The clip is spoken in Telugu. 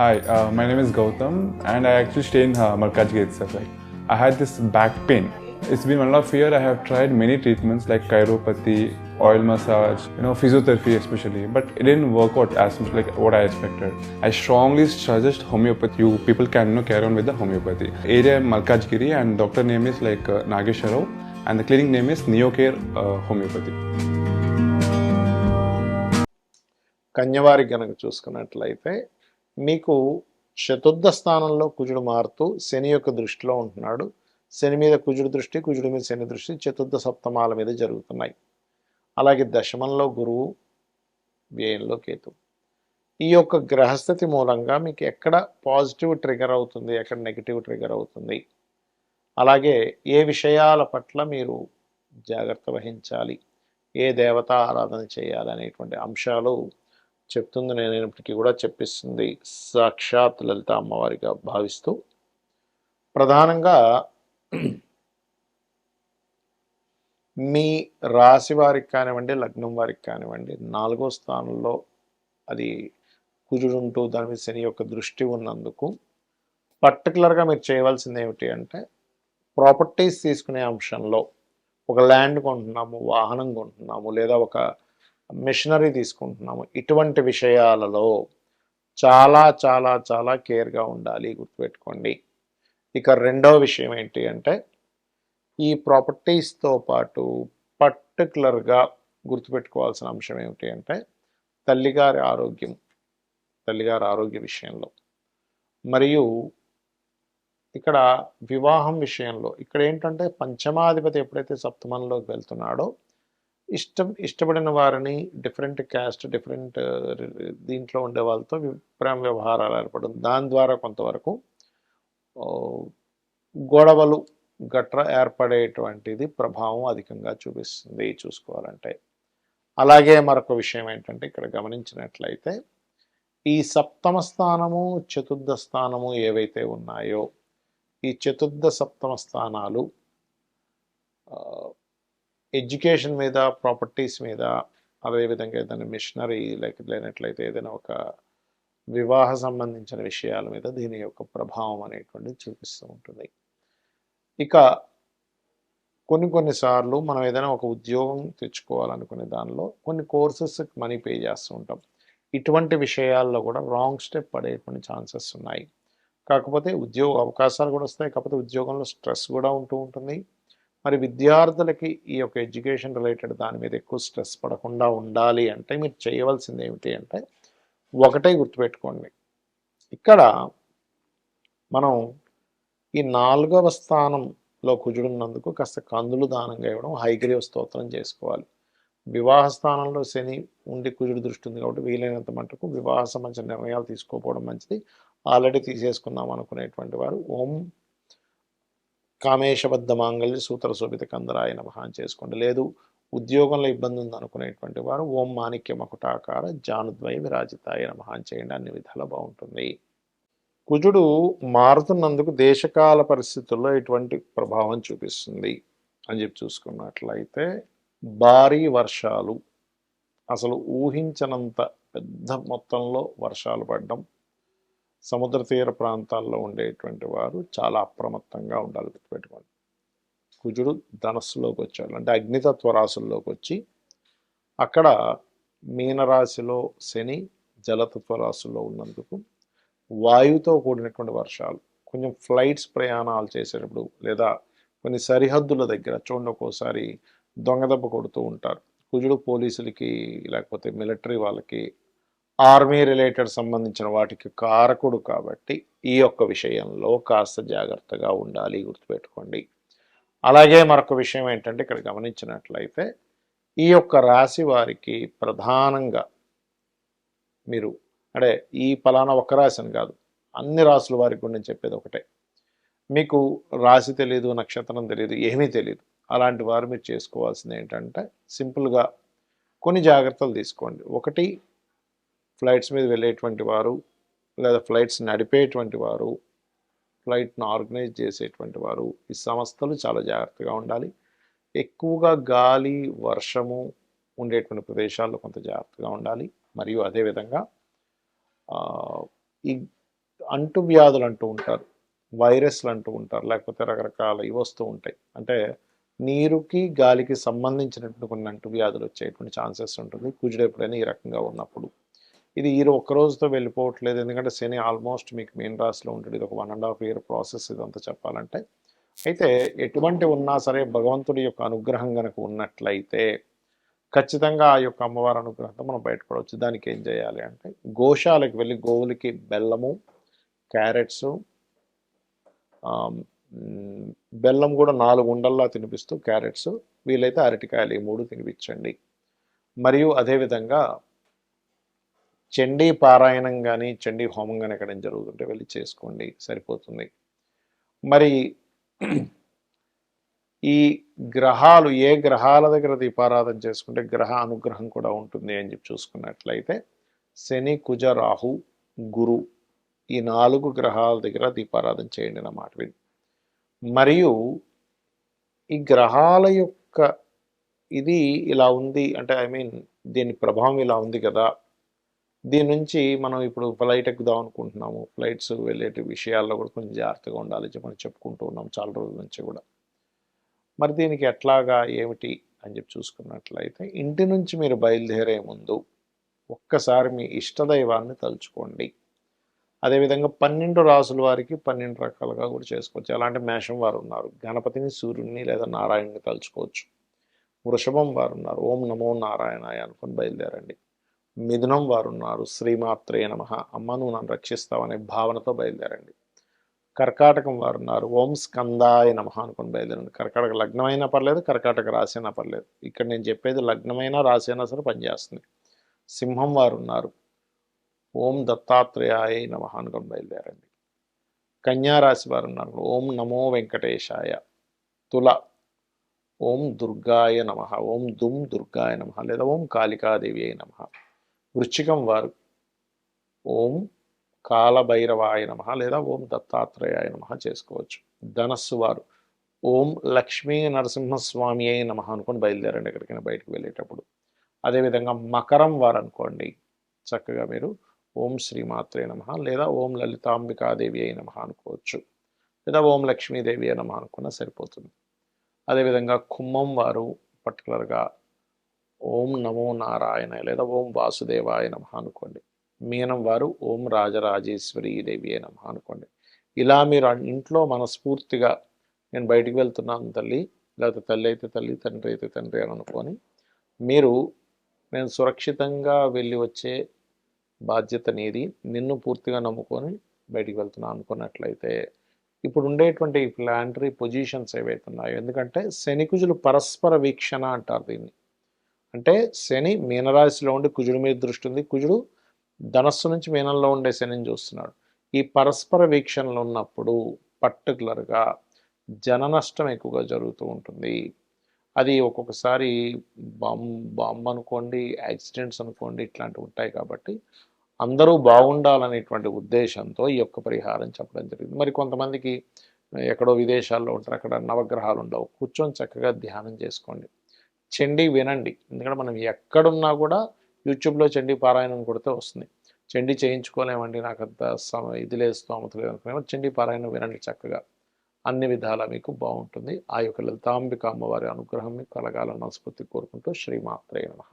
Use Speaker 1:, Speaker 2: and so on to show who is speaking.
Speaker 1: Hi, uh, my name is Gautam, and I actually stay in uh, Malkajgiri itself. Like, I had this back pain. It's been one and a half year. I have tried many treatments like chiropathy, oil massage, you know, physiotherapy especially, but it didn't work out as much like what I expected. I strongly suggest homeopathy. You people can you know, carry on with the homeopathy. Area Malkajgiri, and doctor name is like uh, Nagesha Rao, and the clinic name is Neocare uh, Homeopathy.
Speaker 2: కన్యవారి కనుక చూసుకున్నట్లయితే మీకు చతుర్థ స్థానంలో కుజుడు మారుతూ శని యొక్క దృష్టిలో ఉంటున్నాడు. శని మీద కుజుడు దృష్టి కుజుడి మీద శని దృష్టి చతుర్థ సప్తమాల మీద జరుగుతున్నాయి. అలాగే దశమంలో గురువు వ్యయంలో కేతు. ఈ యొక్క గ్రహస్థితి మూలంగా మీకు ఎక్కడ పాజిటివ్ ట్రిగర్ అవుతుంది ఎక్కడ నెగిటివ్ ట్రిగర్ అవుతుంది. అలాగే ఏ విషయాల పట్ల మీరు జాగ్రత్త వహించాలి ఏ దేవత ఆరాధన చేయాలి అనేటువంటి అంశాలు చెప్తుంది నేనైనప్పటికీ కూడా చెప్పిస్తుంది సాక్షాత్ లలిత అమ్మవారిగా భావిస్తూ. ప్రధానంగా మీ రాశి వారికి కానివ్వండి లగ్నం వారికి కానివ్వండి నాలుగో స్థానంలో అది కుజుడుంటూ దాని మీద శని యొక్క దృష్టి ఉన్నందుకు పర్టికులర్గా మీరు చేయవలసింది ఏమిటి అంటే ప్రాపర్టీస్ తీసుకునే అంశంలో ఒక ల్యాండ్ కొంటున్నాము వాహనం కొంటున్నాము లేదా ఒక మిషనరీ తీసుకుంటున్నాము. ఇటువంటి విషయాలలో చాలా చాలా చాలా కేర్గా ఉండాలి గుర్తుపెట్టుకోండి. ఇక రెండో విషయం ఏంటి అంటే ఈ ప్రాపర్టీస్తో పాటు పర్టికులర్గా గుర్తుపెట్టుకోవాల్సిన అంశం ఏమిటి అంటే తల్లిగారి ఆరోగ్యం తల్లిగారి ఆరోగ్య విషయంలో. మరియు ఇక్కడ వివాహం విషయంలో ఇక్కడ ఏంటంటే పంచమాధిపతి ఎప్పుడైతే సప్తమంలోకి వెళ్తున్నాడో ఇష్టం ఇష్టపడిన వారిని డిఫరెంట్ క్యాస్ట్ డిఫరెంట్ దీంట్లో ఉండే వాళ్ళతో ప్రేమ వ్యవహారాలు ఏర్పడడం. దాని ద్వారా కొంతవరకు గొడవలు గట్ర ఏర్పడేటువంటిది ప్రభావం అధికంగా చూపిస్తుంది చూసుకోవాలంటే. అలాగే మరొక విషయం ఏంటంటే ఇక్కడ గమనించినట్లయితే ఈ సప్తమ స్థానము చతుర్థ స్థానము ఏవైతే ఉన్నాయో ఈ చతుర్థ సప్తమ స్థానాలు ఎడ్యుకేషన్ మీద ప్రాపర్టీస్ మీద అదేవిధంగా ఏదైనా మిషనరీ లేక లేనట్లయితే ఏదైనా ఒక వివాహ సంబంధించిన విషయాల మీద దీని యొక్క ప్రభావం అనేటువంటిది చూపిస్తూ ఉంటుంది. ఇక కొన్ని కొన్నిసార్లు మనం ఏదైనా ఒక ఉద్యోగం తెచ్చుకోవాలనుకునే దానిలో కొన్ని కోర్సెస్ మనీ పే చేస్తూ ఉంటాం. ఇటువంటి విషయాల్లో కూడా రాంగ్ స్టెప్ పడేటువంటి ఛాన్సెస్ ఉన్నాయి. కాకపోతే ఉద్యోగ అవకాశాలు కూడా వస్తాయి. కాకపోతే ఉద్యోగంలో స్ట్రెస్ కూడా ఉంటూ ఉంటుంది. మరి విద్యార్థులకి ఈ యొక్క ఎడ్యుకేషన్ రిలేటెడ్ దాని మీద ఎక్కువ స్ట్రెస్ పడకుండా ఉండాలి అంటే మీరు చేయవలసింది ఏమిటి అంటే ఒకటే గుర్తుపెట్టుకోండి. ఇక్కడ మనం ఈ నాలుగవ స్థానంలో కుజుడున్నందుకు కాస్త కందులు దానంగా ఇవ్వడం హైగ్రీవ స్తోత్రం చేసుకోవాలి. వివాహ స్థానంలో శని ఉండి కుజుడు దృష్టి ఉంది కాబట్టి వీలైనంత మటుకు వివాహ సంబంధించిన నిర్ణయాలు తీసుకోకపోవడం మంచిది. ఆల్రెడీ తీసేసుకుందాం అనుకునేటువంటి వారు ఓం కామేశబద్ధ మాంగళ్య సూత్ర శోభిత కందరాయ నమః అని చేసుకోండి. లేదు ఉద్యోగంలో ఇబ్బంది ఉంది అనుకునేటువంటి వారు ఓం మాణిక్య మకుటాకార జానుద్వయ విరాజితాయ నమః అని చేయండి. అన్ని విధాలు బాగుంటుంది. కుజుడు మారుతున్నందుకు దేశకాల పరిస్థితుల్లో ఎటువంటి ప్రభావం చూపిస్తుంది అని చెప్పి చూసుకున్నట్లయితే భారీ వర్షాలు అసలు ఊహించనంత పెద్ద మొత్తంలో వర్షాలు పడడం సముద్ర తీర ప్రాంతాల్లో ఉండేటువంటి వారు చాలా అప్రమత్తంగా ఉండాలి గుర్తుపెట్టుకోండి. కుజుడు ధనస్సులోకి వచ్చాడు. అంటే అగ్నితత్వ రాశుల్లోకి వచ్చి అక్కడ మీనరాశిలో శని జలతత్వ రాశుల్లో ఉన్నందుకు వాయుతో కూడినటువంటి వర్షాలు కొంచెం ఫ్లైట్స్ ప్రయాణాలు చేసేటప్పుడు లేదా కొన్ని సరిహద్దుల దగ్గర చూడండి ఒక్కోసారి దొంగదెబ్బ కొడుతూ ఉంటారు. కుజుడు పోలీసులకి లేకపోతే మిలిటరీ వాళ్ళకి ఆర్మీ రిలేటెడ్ సంబంధించిన వాటికి కారకుడు కాబట్టి ఈ యొక్క విషయంలో కాస్త జాగ్రత్తగా ఉండాలి గుర్తుపెట్టుకోండి. అలాగే మరొక విషయం ఏంటంటే ఇక్కడ గమనించినట్లయితే ఈ యొక్క రాశి వారికి ప్రధానంగా మీరు అంటే ఈ ఫలానా ఒక రాశిని కాదు అన్ని రాసుల వారికి కూడా నేను చెప్పేది ఒకటే. మీకు రాశి తెలియదు నక్షత్రం తెలియదు ఏమీ తెలియదు అలాంటి వారు మీరు చేసుకోవాల్సింది ఏంటంటే సింపుల్గా కొన్ని జాగ్రత్తలు తీసుకోండి. ఒకటి ఫ్లైట్స్ మీద వెళ్ళేటువంటి వారు లేదా ఫ్లైట్స్ నడిపేటువంటి వారు ఫ్లైట్ను ఆర్గనైజ్ చేసేటువంటి వారు ఈ సంస్థలు చాలా జాగ్రత్తగా ఉండాలి. ఎక్కువగా గాలి వర్షము ఉండేటువంటి ప్రదేశాల్లో కొంత జాగ్రత్తగా ఉండాలి. మరియు అదేవిధంగా ఈ ఈ అంటువ్యాధులు అంటూ ఉంటారు వైరస్లు అంటూ ఉంటారు లేకపోతే రకరకాల ఇవి వస్తూ ఉంటాయి. అంటే నీరుకి గాలికి సంబంధించినటువంటి కొన్ని అంటువ్యాధులు వచ్చేటువంటి ఛాన్సెస్ ఉంటుంది. కుజుడు ఎప్పుడైనా ఈ రకంగా ఉన్నప్పుడు. ఇది ఈ ఒక్క రోజుతో వెళ్ళిపోవట్లేదు. ఎందుకంటే శని ఆల్మోస్ట్ మీకు మెయిన్ రాశిలో ఉంటుంది ఇది ఒక one and half year process ఇదంతా చెప్పాలంటే. అయితే ఎటువంటి ఉన్నా సరే భగవంతుడి యొక్క అనుగ్రహం కనుక ఉన్నట్లయితే ఖచ్చితంగా ఆ యొక్క అమ్మవారి అనుగ్రహంతో మనం బయటపడవచ్చు. దానికి ఏం చేయాలి అంటే గోశాలకు వెళ్ళి గోవులకి బెల్లము క్యారెట్స్ బెల్లం కూడా నాలుగు ఉండల్లా తినిపిస్తూ క్యారెట్స్ వీలైతే అరటికాయలు ఈ మూడు తినిపించండి. మరియు అదేవిధంగా చండీ పారాయణం కానీ చండీ హోమం కానీ ఎక్కడైనా జరుగుతుంటే వెళ్ళి చేసుకోండి. సరిపోతుంది. మరి ఈ గ్రహాలు ఏ గ్రహాల దగ్గర దీపారాధన చేసుకుంటే గ్రహ అనుగ్రహం కూడా ఉంటుంది అని చెప్పి చూసుకున్నట్లయితే శని కుజ రాహు గురు ఈ నాలుగు గ్రహాల దగ్గర దీపారాధన చేయండి అన్నమాట విని మరియు ఈ గ్రహాల యొక్క ఇది ఇలా ఉంది అంటే ఐ మీన్ దీని ప్రభావం ఇలా ఉంది కదా దీని నుంచి మనం ఇప్పుడు ఫ్లైట్ ఎక్కుదాం అనుకుంటున్నాము. ఫ్లైట్స్ వెళ్ళేటి విషయాల్లో కూడా కొంచెం జాగ్రత్తగా ఉండాలి. చెప్పి మనం చెప్పుకుంటూ ఉన్నాం చాలా రోజుల నుంచి కూడా. మరి దీనికి ఎట్లాగా ఏమిటి అని చెప్పి చూసుకున్నట్లయితే ఇంటి నుంచి మీరు బయలుదేరే ముందు ఒక్కసారి మీ ఇష్టదైవాన్ని తలుచుకోండి. అదేవిధంగా పన్నెండు రాసుల వారికి పన్నెండు రకాలుగా కూడా చేసుకోవచ్చు. అలాంటి మేషం వారు ఉన్నారు. గణపతిని సూర్యుడిని లేదా నారాయణుని తలుచుకోవచ్చు. వృషభం వారు ఉన్నారు. ఓం నమో నారాయణ అనుకుని బయలుదేరండి. మిథునం వారు ఉన్నారు శ్రీమాత్రే నమ. అమ్మ నువ్వు నన్ను రక్షిస్తావనే భావనతో బయలుదేరండి. కర్కాటకం వారు ఉన్నారు ఓం స్కందాయ నమ అనుకుని బయలుదేరండి. కర్కాటక లగ్నమైనా పర్లేదు కర్కాటక రాసైనా అయినా పర్లేదు. ఇక్కడ నేను చెప్పేది లగ్నమైనా రాసైనా అయినా సరే పనిచేస్తుంది. సింహం వారు ఉన్నారు ఓం దత్తాత్రేయాయ నమ అనుకుని బయలుదేరండి. కన్యా రాశి వారు ఉన్నారు ఓం నమో వెంకటేశాయ. తుల. ఓం దుర్గాయ నమ. ఓం దుమ్ దుర్గాయ నమ. లేదా ఓం కాళికాదేవి అయి నమ. వృశ్చికం వారు. ఓం కాలభైరవాయ నమ లేదా ఓం దత్తాత్రేయాయ నమ చేసుకోవచ్చు. ధనస్సు వారు. ఓం లక్ష్మీ నరసింహస్వామి అయి నమ అనుకొని బయలుదేరండి ఎక్కడికైనా బయటకు వెళ్ళేటప్పుడు. అదేవిధంగా మకరం వారు అనుకోండి. చక్కగా మీరు ఓం శ్రీమాత్రే నమ లేదా ఓం లలితాంబికాదేవి అయి నమ అనుకోవచ్చు. లేదా ఓం లక్ష్మీదేవి అయి నమ అనుకున్నా సరిపోతుంది. అదేవిధంగా కుంభం వారు పర్టికులర్గా ఓం నమో నారాయణ లేదా ఓం వాసుదేవాయ నమ అనుకోండి. మీనం వారు ఓం రాజరాజేశ్వరి దేవి నమ అనుకోండి. ఇలా మీరు ఇంట్లో మనస్ఫూర్తిగా నేను బయటికి వెళ్తున్నాను తల్లి లేకపోతే తల్లి అయితే తల్లి తండ్రి అయితే తండ్రి అని అనుకొని మీరు నేను సురక్షితంగా వెళ్ళి వచ్చే బాధ్యత నీది నిన్ను పూర్తిగా నమ్ముకొని బయటికి వెళ్తున్నాను అనుకున్నట్లయితే ఇప్పుడు ఉండేటువంటి ప్లాంటరీ పొజిషన్స్ ఏవైతే ఉన్నాయో ఎందుకంటే శనికుజులు పరస్పర వీక్షణ అంటారు దీన్ని. అంటే శని మీనరాశిలో ఉండి కుజుడి మీద దృష్టి ఉంది. కుజుడు ధనస్సు నుంచి మీనంలో ఉండే శనిని చూస్తున్నాడు. ఈ పరస్పర వీక్షణలు ఉన్నప్పుడు పర్టికులర్గా జన నష్టం ఎక్కువగా జరుగుతూ ఉంటుంది. అది ఒక్కొక్కసారి బాంబ్ బాంబు అనుకోండి యాక్సిడెంట్స్ అనుకోండి ఇట్లాంటివి ఉంటాయి కాబట్టి అందరూ బాగుండాలనేటువంటి ఉద్దేశంతో ఈ యొక్క పరిహారం చెప్పడం జరిగింది. మరి కొంతమందికి ఎక్కడో విదేశాల్లో ఉంటారు. అక్కడ నవగ్రహాలు ఉండవు. కూర్చొని చక్కగా ధ్యానం చేసుకోండి. చండీ వినండి. ఎందుకంటే మనం ఎక్కడున్నా కూడా యూట్యూబ్లో చండీ పారాయణం కొడితే వస్తుంది. చండీ చేయించుకోలేమండి. నాకు అంత సమ ఇది లేదు స్తోమత లేదు అనుకునేమో చండీ పారాయణం వినండి చక్కగా. అన్ని విధాలా మీకు బాగుంటుంది. ఆ యొక్క లలితాంబిక అమ్మవారి అనుగ్రహం మీకు కలగాలని మనస్ఫూర్తి కోరుకుంటూ శ్రీమాత్రే నమః.